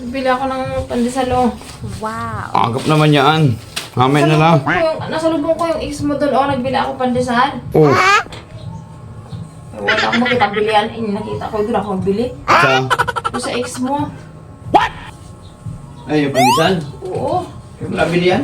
bibili ako ng pandesal oh. Agap naman yan. Mamaya na lang. Ko yung, nasa lubong ko yung ex mo doon. Oh, nagbili ako pandesal. Oh, Eh, wala akong makita bilihan. Eh, nakita ko doon ako bili. sa... Doon sa ex mo. Ay, yung pandesal. Oo. Yung nabili yan?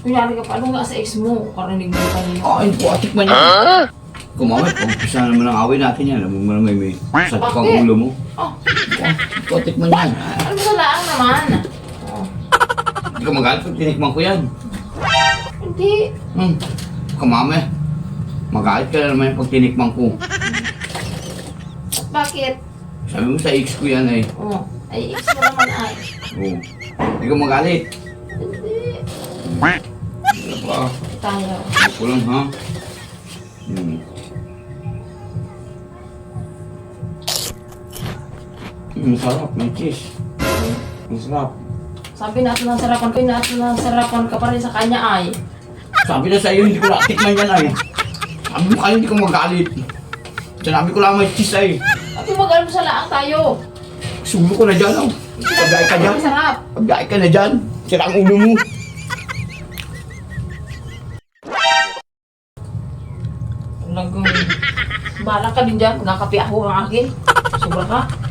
Kunyari ka pa, ano nga sa ex mo? Karinig mo kanina. Oh, hindi ko atikman yan. Kumamit, pag-umpisa naman ang away natin yan. Alam mo naman may, may sakit Bakit? ulo mo. Oh, Hindi ko atikman yan. Ah, ano sa laang naman? Oh, Hindi ka magalit pag tinikman ko yan. hindi. Hmm. Kumame. Magalit ka na naman pag tinikman ko. Bakit? Sabi mo sa ex ko yan eh. Oh, ay ex mo naman ay. Oh. Hindi ka magalit. Hindi. Ano pa? Tayo. Ako lang ha. Hmm. Hmm, sarap. May cheese. Ang sarap. Sabi natin ng sarapan ko, natin ng sarapan ka pa rin sa kanya ay. Sabi na sa iyo, hindi ko natikman yan ay. Sabi mo kayo, hindi ko magalit. Sinabi ko lang may cheese ay. At yung mag sa laang tayo. Sulo ko na dyan oh. Pagdaan ka dyan. Ang sarap. Pagdaan ka na dyan. Sira ang ulo mo. Talagang, bahala ka din dyan. Nakapi ako ang akin. Sobra ka.